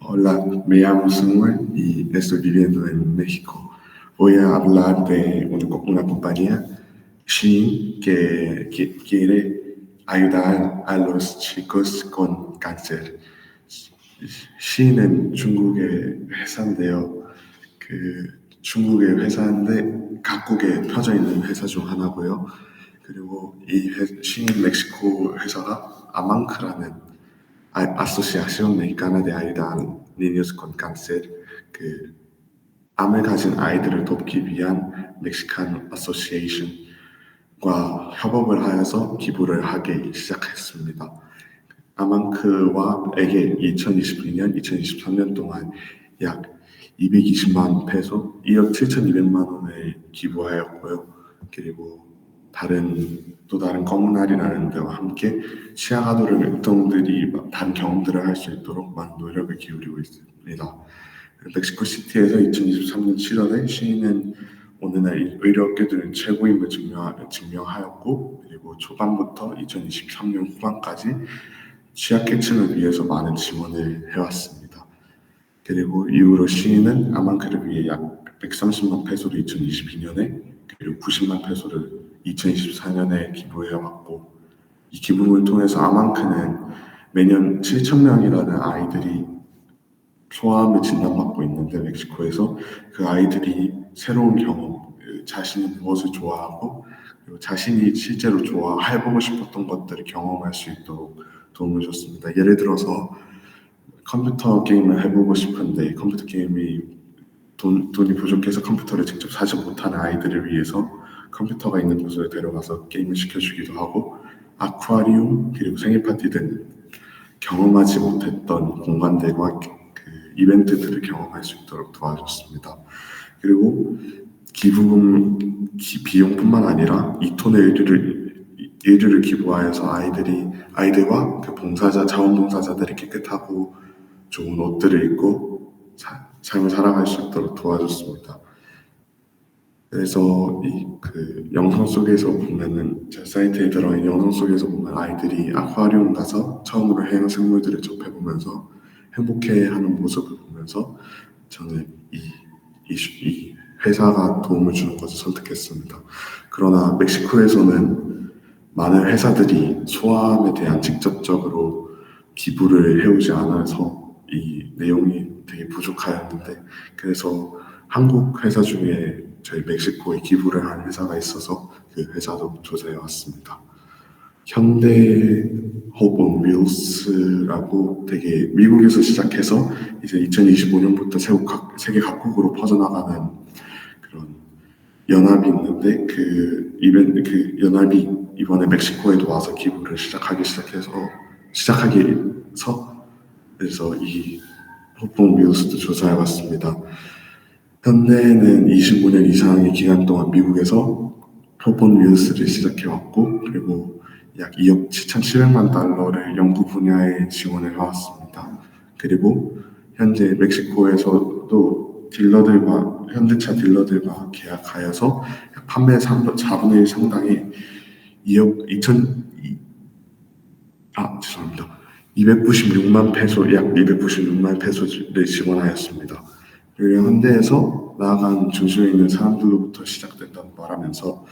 Hola, me llamo Samuel y estoy viviendo en México. Voy a hablar de una, una compañía, Shein, que, que quiere ayudar a los chicos con cáncer. Shein은 중국의 회사인데요. 그 중국의 회사인데 각국에 펴져 있는 회사 중 하나고요. 그리고 이 회, Shein 멕시코 회사가 아망크라는 Asociación Mexicana de Ayuda a Niños con Cáncer, 그 암을 가진 아이들을 돕기 위한 멕시칸 어소시에이션과 협업을 하여서 기부를 하기 시작했습니다. 아망크와에게 2022년, 2023년 동안 약 220만 페소, 2억 7,200만 원을 기부하였고요. 그리고 다른 또 다른 커뮤널이라는 데와 함께 치아가도를 일동들이 단 경험들을 할 수 있도록 많은 노력을 기울이고 있습니다. 멕시코 시티에서 2023년 7월에 시인은 오늘날 의료업계들은 최고임을 증명, 증명하였고 그리고 초반부터 2023년 후반까지 취약계층을 위해서 많은 지원을 해왔습니다. 그리고 이후로 시인은 아만크를 위해 약 130만 페소를 2022년에 그리고 90만 페소를 2024년에 기부해왔고 이 기부를 통해서 아만크는 매년 7천 명이라는 아이들이 소아암을 진단받고 있는데 멕시코에서 그 아이들이 새로운 경험, 자신이 무엇을 좋아하고 자신이 실제로 좋아해보고 싶었던 것들을 경험할 수 있도록 도움을 줬습니다. 예를 들어서 컴퓨터 게임을 해보고 싶은데 컴퓨터 게임이 돈, 돈이 부족해서 컴퓨터를 직접 사지 못하는 아이들을 위해서 컴퓨터가 있는 곳에 데려가서 게임을 시켜주기도 하고 아쿠아리움 그리고 생일 파티 등 경험하지 못했던 공간들과 그 이벤트들을 경험할 수 있도록 도와줬습니다. 그리고 기부금 비용뿐만 아니라 2톤의 의류를 의류를 기부하여서 아이들이 아이들과 그 봉사자 자원봉사자들이 깨끗하고 좋은 옷들을 입고 사, 삶을 살아갈 수 있도록 도와줬습니다. 그래서 이 그 영상 속에서 보면은 제 사이트에 들어있는 영상 속에서 보면 아이들이 아쿠아리움 가서 처음으로 해양 생물들을 접해보면서 행복해하는 모습을 보면서 저는 이, 이, 이 회사가 도움을 주는 것을 선택했습니다. 그러나 멕시코에서는 많은 회사들이 소아암에 대한 직접적으로 기부를 해오지 않아서 이 내용이 되게 부족하였는데 그래서 한국 회사 중에 저희 멕시코에 기부를 한 회사가 있어서 그 회사도 조사해 왔습니다. 현대 호본 윌스라고 되게 미국에서 시작해서 이제 2025년부터 세계 각국으로 퍼져나가는 그런 연합이 있는데 그 이벤트 그 연합이 이번에 멕시코에도 와서 기부를 시작하기 시작해서 시작하기서 그래서 이 호본 윌스도 조사해 봤습니다. 현대는 25년 이상의 기간 동안 미국에서 표본 윌스를 시작해왔고 그리고 약 2억 7,700만 달러를 연구 분야에 지원을 해왔습니다. 그리고 현재 멕시코에서도 딜러들과 현대차 딜러들과 계약하여서 판매 4분의 1 상당의 2억 2천 아 죄송합니다. 296만 페소 약 296만 페소를 지원하였습니다. 그리고 현대에서 나아간 중심에 있는 사람들로부터 시작된다고 말하면서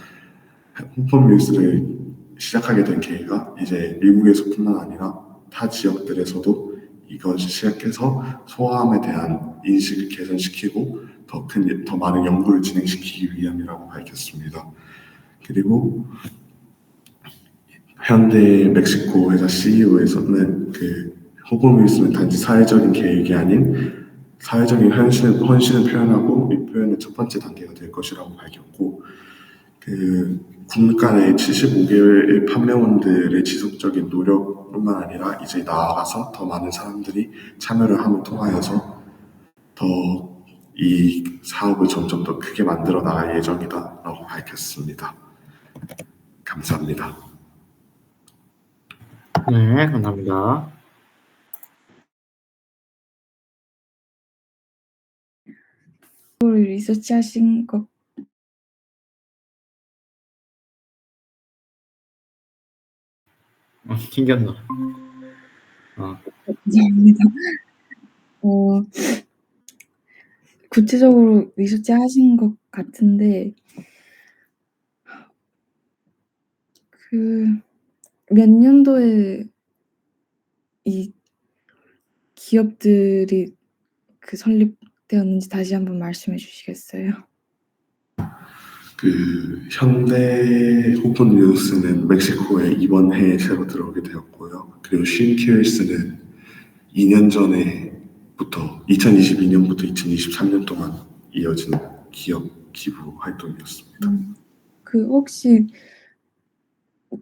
홍범 뉴스를 시작하게 된 계기가 이제 미국에서뿐만 아니라 타 지역들에서도 이것을 시작해서 소아암에 대한 인식을 개선시키고 더 큰, 더 많은 연구를 진행시키기 위함이라고 밝혔습니다. 그리고 현대 멕시코 회사 CEO에서는 그 호범 윌스는 단지 사회적인 계획이 아닌 사회적인 헌신을, 헌신을 표현하고 이 표현의 첫 번째 단계가 될 것이라고 밝혔고 그 국가 내 75개의 판매원들의 지속적인 노력뿐만 아니라 이제 나아가서 더 많은 사람들이 참여를 함을 통하여서 더 이 사업을 점점 더 크게 만들어 나갈 예정이다라고 밝혔습니다. 감사합니다. 네, 감사합니다. 리서치하신 것 어, 튕겼나? 어, 감사합니다. 어 구체적으로 리서치 하신 것 같은데 그 몇 년도에 이 기업들이 그 설립 되었는지 다시 한번 말씀해 주시겠어요? 그 현대 오픈 뉴스는 멕시코에 이번 해에 새로 들어오게 되었고요. 그리고 쉰키얼스는 2년 전에부터 2022년부터 2023년 동안 이어진 기업 기부 활동이었습니다. 그 혹시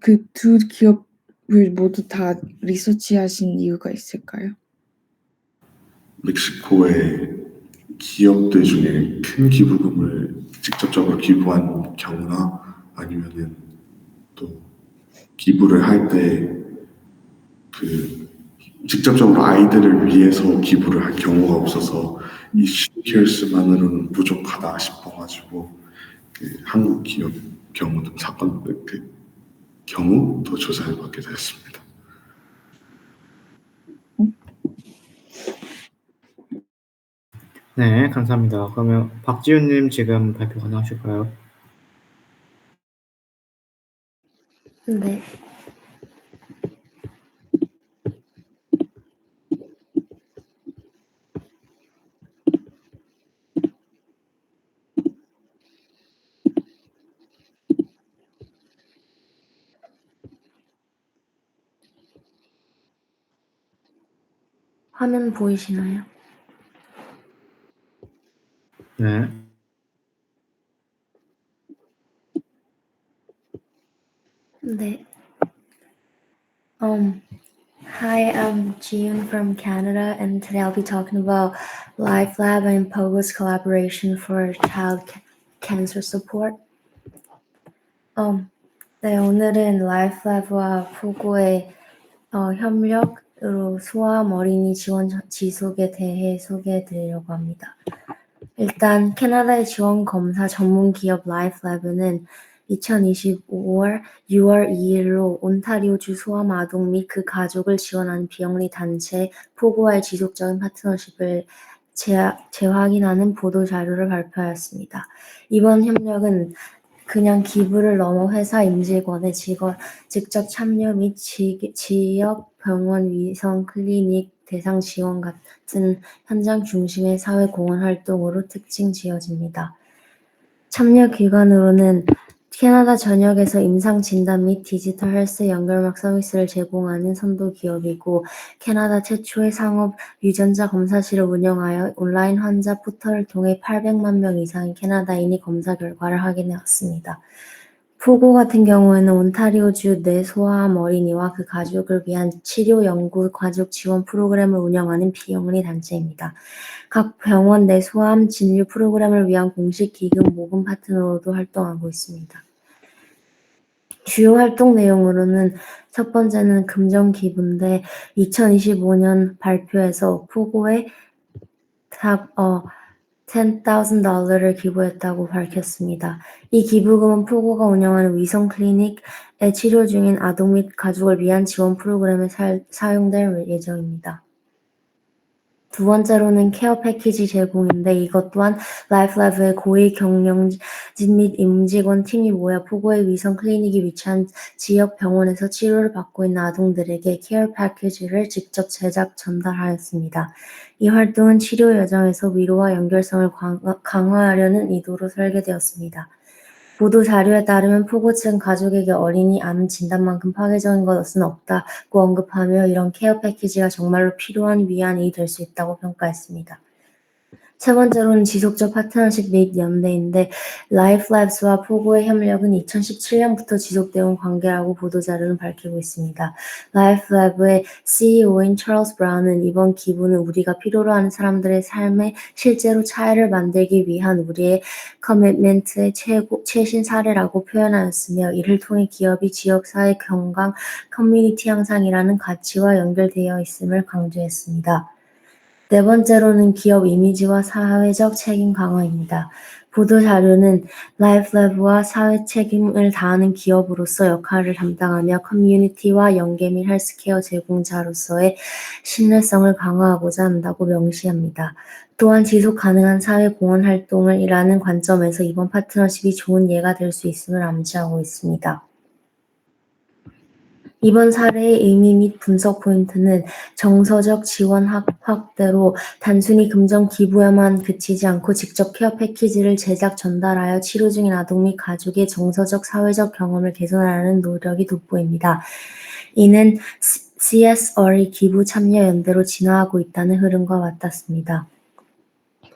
그 두 기업을 모두 다 리서치하신 이유가 있을까요? 멕시코의 기업들 중에 큰 기부금을 직접적으로 기부한 경우나 아니면은 또 기부를 할 때 그 직접적으로 아이들을 위해서 기부를 할 경우가 없어서 이 시리얼스만으로는 부족하다 싶어가지고 그 한국 기업 경우 좀 사건 그 경우 더 조사를 받게 되었습니다. 네, 감사합니다. 그러면 박지훈님 지금 발표 가능하실까요? 네. 화면 보이시나요? 네. 네. Um, hi, I'm Jiun from Canada, and today I'll be talking about Life Lab and Pogo's collaboration for child ca- cancer support. Um, 네, 오늘은 Life Lab과 포고의 어, 협력으로 소아암 어린이 지원 저- 지속에 대해 소개해 드리려고 합니다. 일단 캐나다의 지원 검사 전문 기업 Lab는 2025월 6월 2일로 온타리오주 소아암 아동 및 그 가족을 지원하는 비영리 단체 포고와의 지속적인 파트너십을 재, 재확인하는 보도 자료를 발표하였습니다. 이번 협력은 그냥 기부를 넘어 회사 임직원의 직원, 직접 참여 및 지, 지역 병원 위성 클리닉 대상 지원 같은 현장 중심의 사회 공헌 활동으로 특징 지어집니다. 참여 기관으로는 캐나다 전역에서 임상 진단 및 디지털 헬스 연결막 서비스를 제공하는 선도 기업이고 캐나다 최초의 상업 유전자 검사실을 운영하여 온라인 환자 포털을 통해 800만 명 이상의 캐나다인이 검사 결과를 확인해왔습니다. 포고 같은 경우에는 온타리오주 내 소아암 어린이와 그 가족을 위한 치료 연구 가족 지원 프로그램을 운영하는 비영리 단체입니다. 각 병원 내 소아암 진료 프로그램을 위한 공식 기금 모금 파트너로도 활동하고 있습니다. 주요 활동 내용으로는 첫 번째는 금전 기부인데 2025년 발표에서 포고에 다, 어, 10,000달러를 기부했다고 밝혔습니다. 이 기부금은 포고가 운영하는 위성 클리닉에 치료 중인 아동 및 가족을 위한 지원 프로그램에 사, 사용될 예정입니다. 두 번째로는 케어 패키지 제공인데 이것 또한 라이프라이브의 고위 경영진 및 임직원 팀이 모여 포고의 위성 클리닉이 위치한 지역 병원에서 치료를 받고 있는 아동들에게 케어 패키지를 직접 제작 전달하였습니다. 이 활동은 치료 여정에서 위로와 연결성을 강화- 강화하려는 의도로 설계되었습니다. 보도 자료에 따르면 포고 측 가족에게 어린이 암 진단만큼 파괴적인 것은 없다고 언급하며 이런 케어 패키지가 정말로 필요한 위안이 될 수 있다고 평가했습니다. 세 번째로는 지속적 파트너십 및 연대인데 라이프랩스와 포고의 협력은 2017년부터 지속되어 온 관계라고 보도자료는 밝히고 있습니다. 라이프랩의 CEO인 찰스 브라운은 이번 기부는 우리가 필요로 하는 사람들의 삶에 실제로 차이를 만들기 위한 우리의 커미트멘트의 최고, 최신 사례라고 표현하였으며 이를 통해 기업이 지역사회 건강, 커뮤니티 향상이라는 가치와 연결되어 있음을 강조했습니다. 네 번째로는 기업 이미지와 사회적 책임 강화입니다. 보도 자료는 라이프랩과 사회 책임을 다하는 기업으로서 역할을 담당하며 커뮤니티와 연계 및 헬스케어 제공자로서의 신뢰성을 강화하고자 한다고 명시합니다. 또한 지속 가능한 사회 공헌 활동을 이라는 관점에서 이번 파트너십이 좋은 예가 될 수 있음을 암시하고 있습니다. 이번 사례의 의미 및 분석 포인트는 정서적 지원 확- 확대로 단순히 금전 기부에만 그치지 않고 직접 케어 패키지를 제작 전달하여 치료 중인 아동 및 가족의 정서적 사회적 경험을 개선하는 노력이 돋보입니다. 이는 CSR의 기부 참여 연대로 진화하고 있다는 흐름과 맞닿습니다.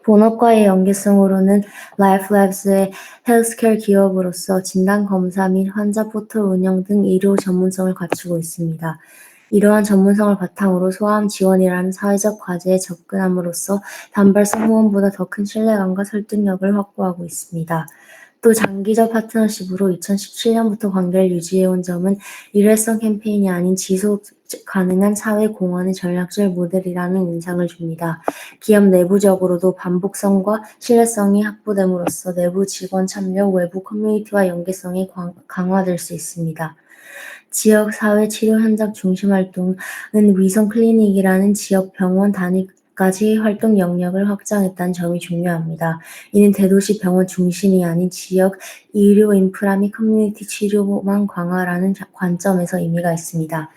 본업과의 연계성으로는 라이프랩스의 헬스케어 기업으로서 진단 검사 및 환자 포털 운영 등 의료 전문성을 갖추고 있습니다. 이러한 전문성을 바탕으로 소아암 지원이라는 사회적 과제에 접근함으로써 단발 승무원보다 더 큰 신뢰감과 설득력을 확보하고 있습니다. 또 장기적 파트너십으로 2017년부터 관계를 유지해온 점은 일회성 캠페인이 아닌 지속 가능한 사회 공헌의 전략적 모델이라는 인상을 줍니다. 기업 내부적으로도 반복성과 신뢰성이 확보됨으로써 내부 직원 참여, 외부 커뮤니티와 연계성이 광- 강화될 수 있습니다. 지역 사회 치료 현장 중심 활동은 위성 클리닉이라는 지역 병원 단위 까지 활동 영역을 확장했다는 점이 중요합니다. 이는 대도시 병원 중심이 아닌 지역 의료 인프라 및 커뮤니티 치료망 강화라는 자- 관점에서 의미가 있습니다.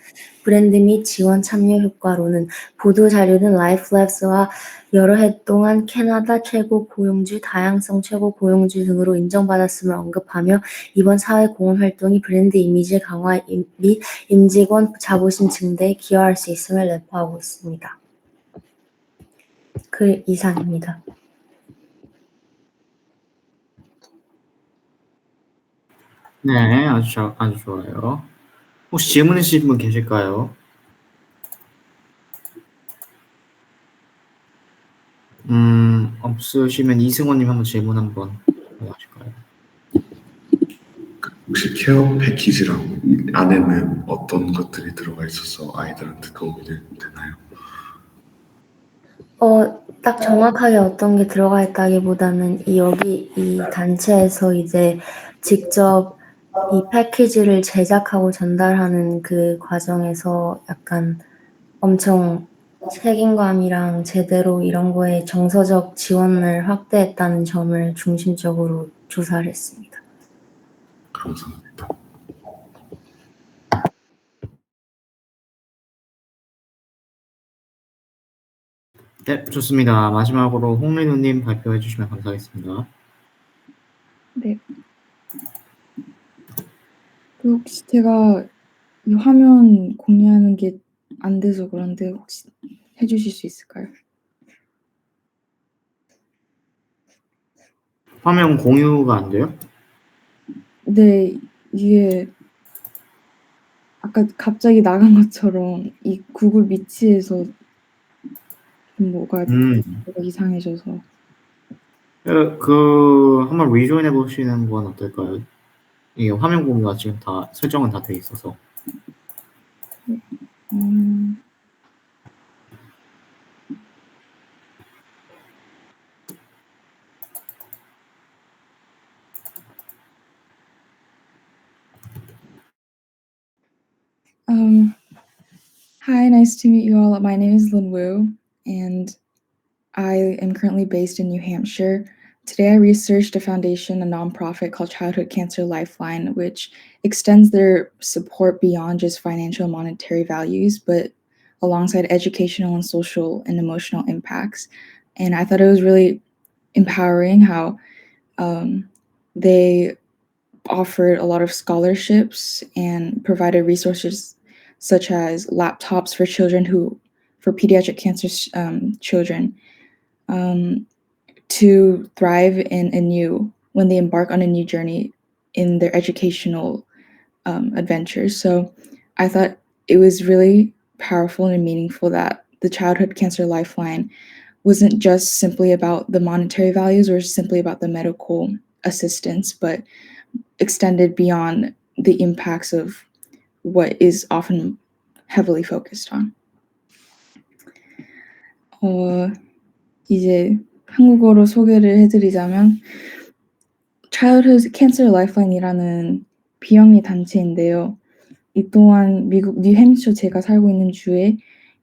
브랜드 및 지원 참여 효과로는 보도 자료는 라이프랩스와 여러 해 동안 캐나다 최고 고용주, 다양성 최고 고용주 등으로 인정받았음을 언급하며 이번 사회 공헌 활동이 브랜드 이미지 강화 임- 및 임직원 자부심 증대에 기여할 수 있음을 내포하고 있습니다. 글 이상입니다. 네, 아주 잘, 아주 좋아요. 혹시 질문 있으신 분 계실까요? 음, 없으시면 이승원님 한번 질문 한번 하실까요? 혹시 케어 패키지랑 안에는 어떤 것들이 들어가 있어서 아이들한테 도움이 되- 되나요? 어, 딱 정확하게 어떤 게 들어가 있다기보다는 이 여기 이 단체에서 이제 직접 이 패키지를 제작하고 전달하는 그 과정에서 약간 엄청 책임감이랑 제대로 이런 거에 정서적 지원을 확대했다는 점을 중심적으로 조사를 했습니다. 감사합니다. 네, 좋습니다. 마지막으로 홍민우님 발표해 주시면 감사하겠습니다. 네. 그 혹시 제가 이 화면 공유하는 게 안 돼서 그런데 혹시 해주실 수 있을까요? 화면 공유가 안 돼요? 네, 이게 아까 갑자기 나간 것처럼 이 구글 미치에서 좀 뭐가 음, 이상해져서 그, 그 한번 리조인 해 보시는 건 어떨까요? 이게 화면 공유가 지금 다 설정은 다 돼 있어서. 음, Um, hi, nice to meet you all. My name is Lin Wu, and I am currently based in New Hampshire. Today, I researched a foundation, a nonprofit called Childhood Cancer Lifeline, which extends their support beyond just financial and monetary values, but alongside educational and social and emotional impacts. And I thought it was really empowering how um, they offered a lot of scholarships and provided resources such as laptops for children who, for pediatric cancer um, children, um, to thrive in a new when they embark on a new journey in their educational um, adventures. So I thought it was really powerful and meaningful that the Childhood Cancer Lifeline wasn't just simply about the monetary values or simply about the medical assistance, but extended beyond the impacts of what is often heavily focused on. 어, 이제 한국어로 소개를 해드리자면 Childhood Cancer Lifeline이라는 비영리 단체인데요. 이 또한 미국 뉴햄셔 제가 살고 있는 주에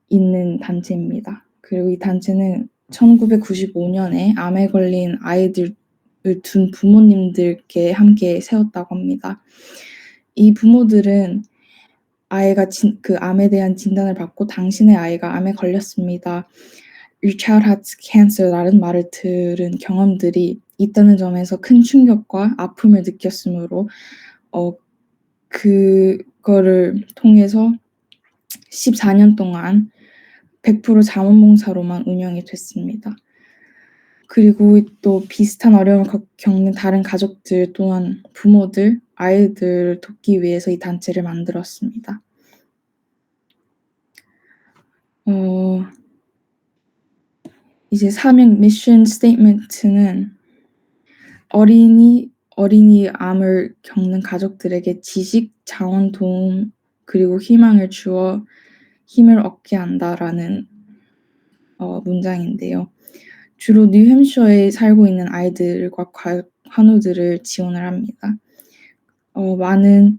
있는 단체입니다. 그리고 이 단체는 1995년에 암에 걸린 아이들을 둔 부모님들께 함께 세웠다고 합니다. 이 부모들은 아이가 진, 그 암에 대한 진단을 받고 당신의 아이가 암에 걸렸습니다. Your child has cancer라는 말을 들은 경험들이 있다는 점에서 큰 충격과 아픔을 느꼈으므로 어, 그거를 통해서 14년 동안 100% 자원봉사로만 운영이 됐습니다. 그리고 또 비슷한 어려움을 겪- 겪는 다른 가족들 또한 부모들, 아이들을 돕기 위해서 이 단체를 만들었습니다. 어, 이제 사명 미션 스테이트먼트는 어린이 어린이 암을 겪는 가족들에게 지식, 자원 도움 그리고 희망을 주어 힘을 얻게 한다라는 어, 문장인데요. 주로 뉴햄셔에 살고 있는 아이들과 과- 환우들을 지원을 합니다. 어, 많은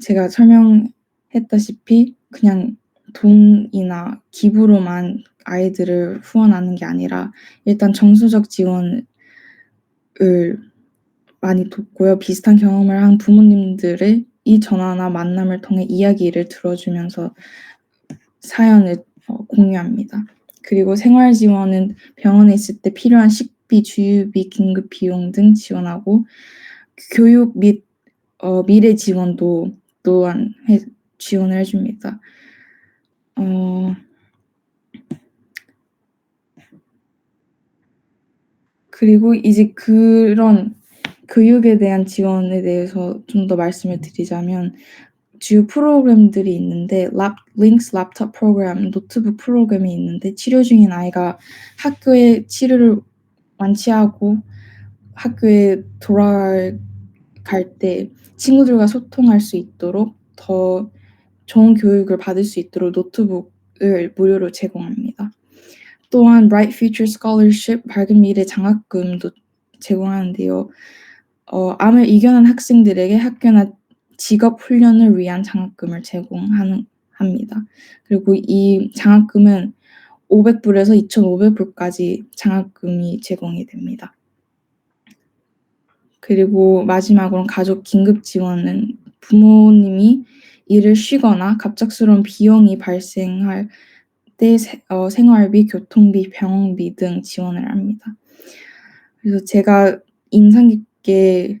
제가 설명했다시피 그냥 돈이나 기부로만 아이들을 후원하는 게 아니라 일단 정서적 지원을 많이 돕고요. 비슷한 경험을 한 부모님들의 이 전화나 만남을 통해 이야기를 들어주면서 사연을 어, 공유합니다. 그리고 생활 지원은 병원에 있을 때 필요한 식비, 주유비, 긴급 비용 등 지원하고 교육 및 어, 미래 지원도 또한 해, 지원을 해줍니다. 어, 그리고 이제 그런 교육에 대한 지원에 대해서 좀 더 말씀을 드리자면 주요 프로그램들이 있는데 랍, 링스 랩탑 프로그램, 노트북 프로그램이 있는데 치료 중인 아이가 학교에 치료를 완치하고 학교에 돌아갈 때 친구들과 소통할 수 있도록 더 좋은 교육을 받을 수 있도록 노트북을 무료로 제공합니다. 또한 Bright Future Scholarship 밝은 미래 장학금도 제공하는데요. 어, 암을 이겨낸 학생들에게 학교나 직업 훈련을 위한 장학금을 제공하는 합니다. 그리고 이 장학금은 500불에서 2,500불까지 장학금이 제공이 됩니다. 그리고 마지막으로 가족 긴급 지원은 부모님이 일을 쉬거나 갑작스러운 비용이 발생할 때 세- 어, 생활비, 교통비, 병원비 등 지원을 합니다. 그래서 제가 인상 깊게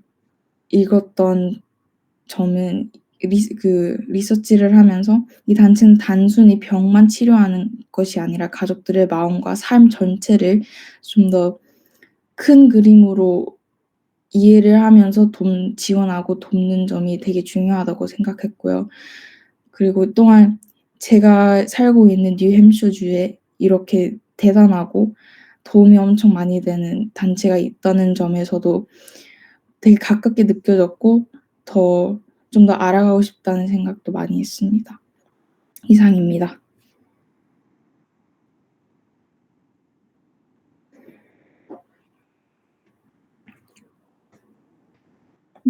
읽었던 점은 리, 그 리서치를 하면서 이 단체는 단순히 병만 치료하는 것이 아니라 가족들의 마음과 삶 전체를 좀 더 큰 그림으로 이해를 하면서 돈 지원하고 돕는 점이 되게 중요하다고 생각했고요. 그리고 또한 제가 살고 있는 뉴햄셔주에 이렇게 대단하고 도움이 엄청 많이 되는 단체가 있다는 점에서도 되게 가깝게 느껴졌고 더 좀 더 알아가고 싶다는 생각도 많이 했습니다. 이상입니다.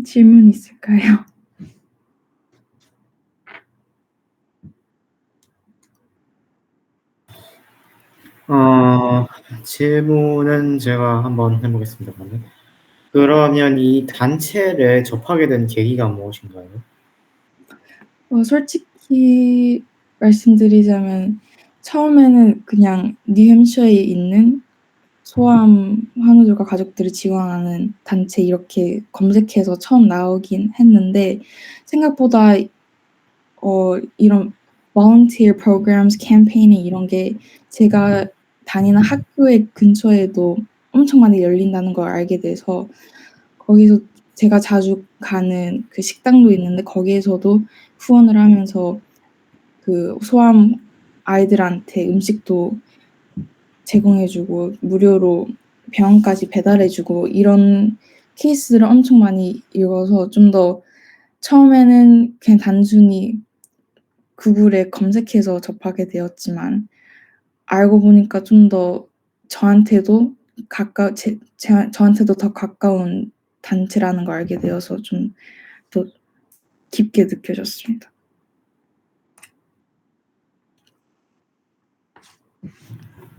질문 있을까요? 어, 질문은 제가 한번 해보겠습니다. 그러면. 그러면 이 단체를 접하게 된 계기가 무엇인가요? 어, 솔직히 말씀드리자면 처음에는 그냥 뉴햄셔에 있는 소아암 환우들과 가족들을 지원하는 단체 이렇게 검색해서 처음 나오긴 했는데 생각보다 어, 이런 volunteer programs, campaigning 이런 게 제가 다니는 학교의 근처에도 엄청 많이 열린다는 걸 알게 돼서 거기서 제가 자주 가는 그 식당도 있는데 거기에서도 후원을 하면서 그 소아암 아이들한테 음식도 제공해주고 무료로 병원까지 배달해주고 이런 케이스를 엄청 많이 읽어서 좀 더 처음에는 그냥 단순히 구글에 검색해서 접하게 되었지만 알고 보니까 좀 더 저한테도 가까 제, 제, 저한테도 더 가까운 단체라는 걸 알게 되어서 좀 더 깊게 느껴졌습니다.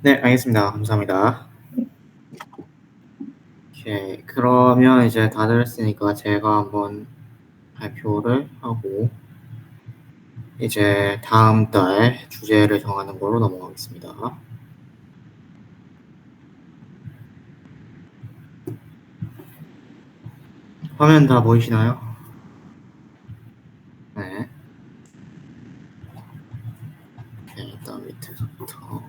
네, 알겠습니다. 감사합니다. 오케이. 그러면 이제 다들 했으니까 제가 한번 발표를 하고 이제 다음 달 주제를 정하는 걸로 넘어가겠습니다. 화면 다 보이시나요? 네. 일단 밑에서부터.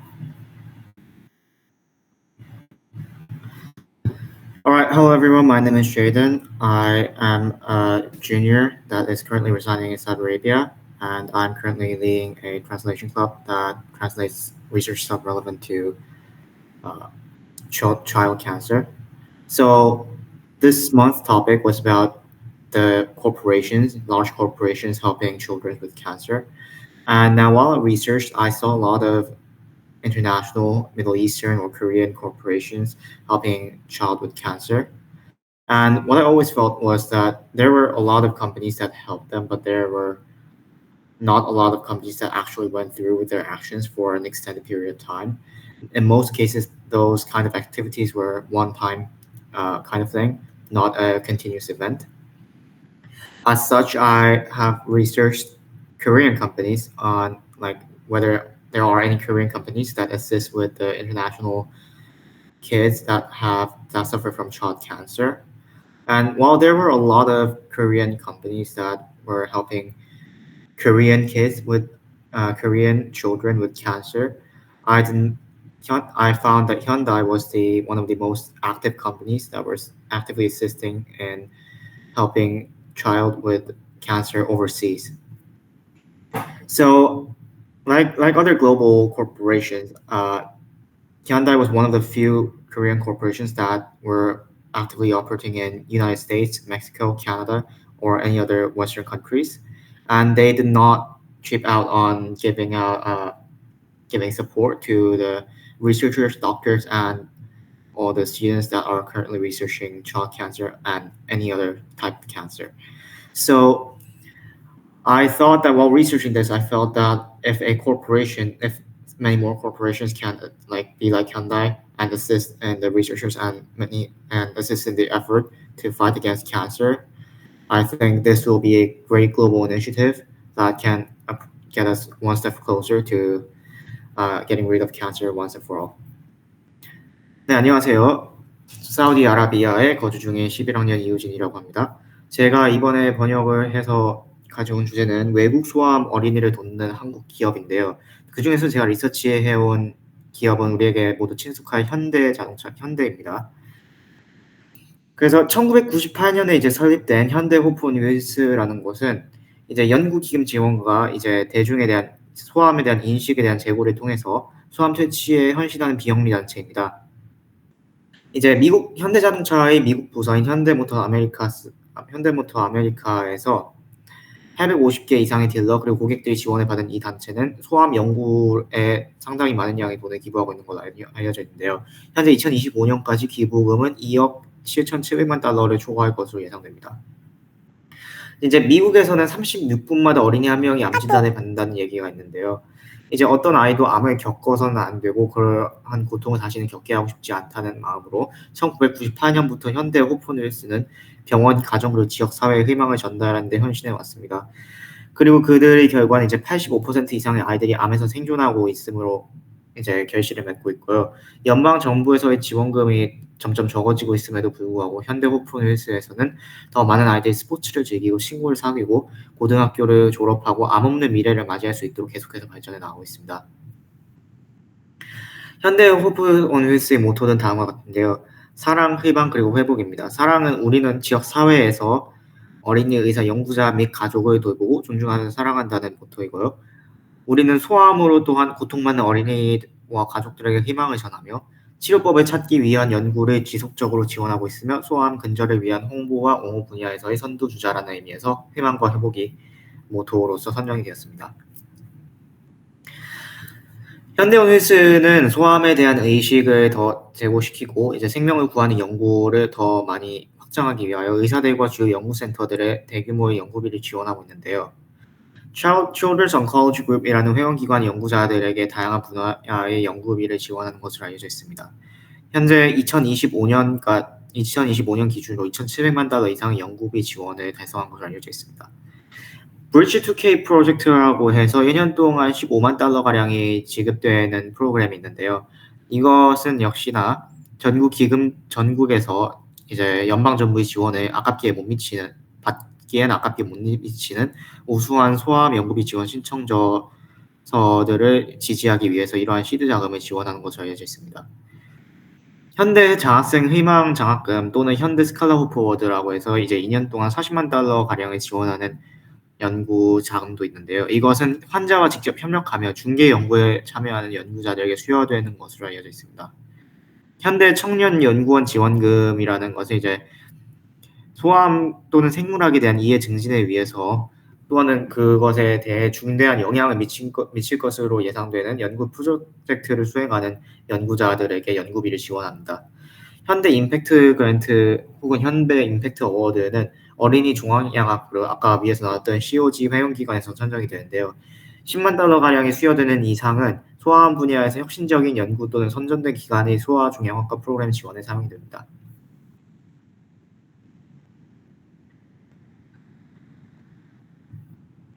All right, hello everyone. My name is Jaden. I am a junior that is currently residing in Saudi Arabia, and I'm currently leading a translation club that translates research stuff relevant to uh, child, child cancer. So, this month's topic was about the corporations, large corporations helping children with cancer. And now, while I researched, I saw a lot of international, Middle Eastern, or Korean corporations helping child with cancer. And what I always felt was that there were a lot of companies that helped them, but there were not a lot of companies that actually went through with their actions for an extended period of time. In most cases, those kind of activities were one-time uh, kind of thing, not a continuous event. As such, I have researched Korean companies on like whether there are any Korean companies that assist with the international kids that have that suffer from child cancer. And while there were a lot of Korean companies that were helping Korean kids with uh, Korean children with cancer, I didn't. I found that Hyundai was the one of the most active companies that was actively assisting in helping child with cancer overseas. So like like other global corporations, uh, Hyundai was one of the few Korean corporations that were actively operating in United States, Mexico, Canada, or any other Western countries, and they did not chip out on giving out uh, giving support to the researchers, doctors, and all the students that are currently researching child cancer and any other type of cancer. So I thought that while researching this, I felt that if a corporation, if many more corporations can uh, like be like Hyundai and assist in the researchers and many and assist in the effort to fight against cancer, I think this will be a great global initiative that can uh, get us one step closer to uh, getting rid of cancer once and for all. 네, 안녕하세요. 사우디아라비아에 거주 중인 11학년 이우진이라고 합니다. 제가 이번에 번역을 해서 가져온 주제는 외국 소아암 어린이를 돕는 한국 기업인데요. 그 중에서 제가 리서치 해온 기업은 우리에게 모두 친숙한 현대 자동차 현대입니다. 그래서 1998년에 이제 설립된 현대 호프 뉴스라는 곳은 이제 연구 기금 지원과 이제 대중에 대한 소아암에 대한 인식에 대한 제고를 통해서 소아암 퇴치에 헌신하는 비영리 단체입니다. 이제 미국 현대자동차의 미국 부서인 현대모터 아메리카스 현대모터 아메리카에서 850개 이상의 딜러 그리고 고객들이 지원을 받은 이 단체는 소암 연구에 상당히 많은 양의 돈을 기부하고 있는 걸로 알려- 알려져 있는데요. 현재 2025년까지 기부금은 2억 7,700만 달러를 초과할 것으로 예상됩니다. 이제 미국에서는 36분마다 어린이 한 명이 암 진단을 받는다는 얘기가 있는데요. 이제 어떤 아이도 암을 겪어서는 안 되고 그러한 고통을 다시는 겪게 하고 싶지 않다는 마음으로 1998년부터 현대 호프뉴스는 병원, 가정 그리고 지역 사회의 희망을 전달하는 데 헌신해 왔습니다. 그리고 그들의 결과는 이제 85% 이상의 아이들이 암에서 생존하고 있으므로 이제 결실을 맺고 있고요. 연방 정부에서의 지원금이 점점 적어지고 있음에도 불구하고 현대 호프뉴스에서는 더 많은 아이들이 스포츠를 즐기고 친구를 사귀고 고등학교를 졸업하고 암 없는 미래를 맞이할 수 있도록 계속해서 발전해 나가고 있습니다. 현대 호프 온힐스의 모토는 다음과 같은데요. 사랑, 희망 그리고 회복입니다. 사랑은 우리는 지역 사회에서 어린이 의사, 연구자 및 가족을 돌보고 존중하는 사랑한다는 모토이고요. 우리는 소아암으로 또한 고통받는 어린이와 가족들에게 희망을 전하며 치료법을 찾기 위한 연구를 지속적으로 지원하고 있으며 소아암 근절을 위한 홍보와 옹호 분야에서의 선두주자라는 의미에서 희망과 회복이 모토로서 선정이 되었습니다. 현대온힐스는 소아암에 대한 의식을 더 제고시키고 이제 생명을 구하는 연구를 더 많이 확장하기 위하여 의사들과 주요 연구센터들의 대규모의 연구비를 지원하고 있는데요. Child- Children's Oncology Group이라는 회원기관 연구자들에게 다양한 분야의 연구비를 지원하는 것으로 알려져 있습니다. 현재 2025년까 2025년 기준으로 2,700만 달러 이상의 연구비 지원을 달성한 것으로 알려져 있습니다. 브릿지 2K 프로젝트라고 해서 1년 동안 15만 달러 가량이 지급되는 프로그램이 있는데요. 이것은 역시나 전국 기금 전국에서 이제 연방 정부의 지원을 아깝게 못 미치는 받 기엔 아깝게 못 미치는 우수한 소아암 연구비 지원 신청자서들을 지지하기 위해서 이러한 시드 자금을 지원하는 것으로 알려져 있습니다. 현대 장학생 희망 장학금 또는 현대 스칼라 호프워드라고 해서 이제 2년 동안 40만 달러 가량을 지원하는 연구 자금도 있는데요. 이것은 환자와 직접 협력하며 중개 연구에 참여하는 연구자들에게 수여되는 것으로 알려져 있습니다. 현대 청년 연구원 지원금이라는 것은 이제 소암 또는 생물학에 대한 이해 증진을 위해서 또는 그것에 대해 중대한 영향을 미친 것, 미칠 것으로 예상되는 연구 프로젝트를 수행하는 연구자들에게 연구비를 지원합니다. 현대 임팩트 그랜트 혹은 현대 임팩트 어워드는 어린이 종합양학으로 아까 위에서 나왔던 COG 회원기관에서 선정이 되는데요. 10만 달러 가량이 수여되는 이상은 소아암 분야에서 혁신적인 연구 또는 선정된 기관의 소아 종양학과 프로그램 지원에 사용이 됩니다.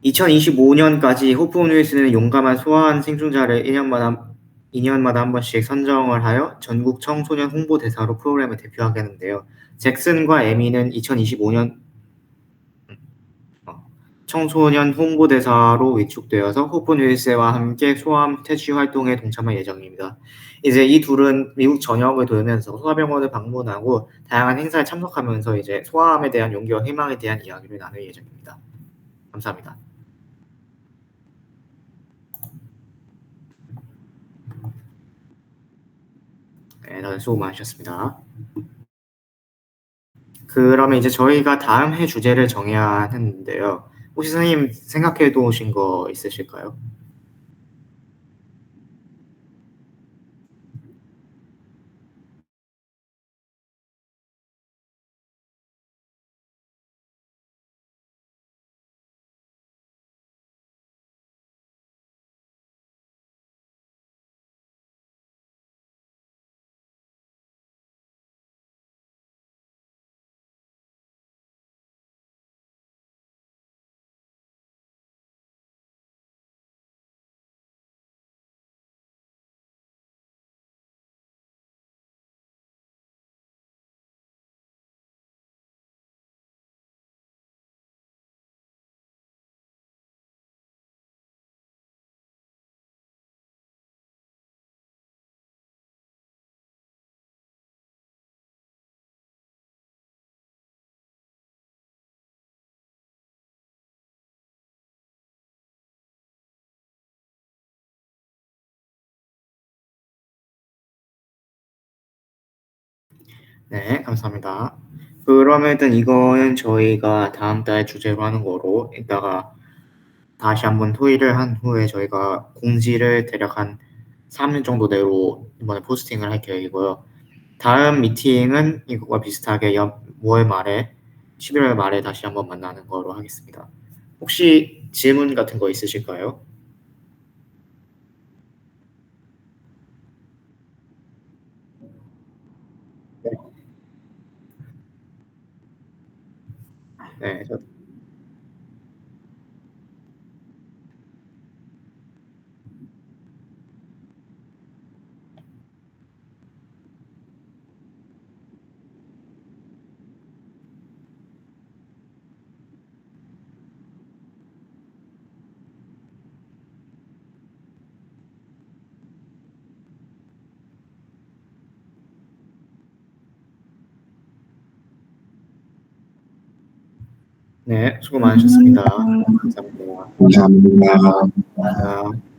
(2025년까지) 호프 뉴스는 용감한 소아암 생존자를 1년마다 2년마다 한 번씩 선정을 하여 전국 청소년 홍보 대사로 프로그램을 대표하게 하는데요. 잭슨과 에미는 2025년 어, 청소년 홍보 대사로 위촉되어서 호프 뉴스와 함께 소아암 퇴치 활동에 동참할 예정입니다. 이제 이 둘은 미국 전역을 돌면서 소아병원을 방문하고 다양한 행사에 참석하면서 이제 소아암에 대한 용기와 희망에 대한 이야기를 나눌 예정입니다. 감사합니다. 네, 다들 수고 많으셨습니다. 그러면 이제 저희가 다음 해 주제를 정해야 하는데요. 혹시 선생님 생각해 두신 거 있으실까요? 네, 감사합니다. 그러면 일단 이거는 저희가 다음 달 주제로 하는 거로 이따가 다시 한번 토의를 한 후에 저희가 공지를 대략 한 3일 정도 내로 이번에 포스팅을 할 계획이고요. 다음 미팅은 이거와 비슷하게 연 5월 말에 11월 말에 다시 한번 만나는 거로 하겠습니다. 혹시 질문 같은 거 있으실까요? 네, 저- 네, 수고 많으셨습니다. 감사합니다. 감사합니다. 감사합니다.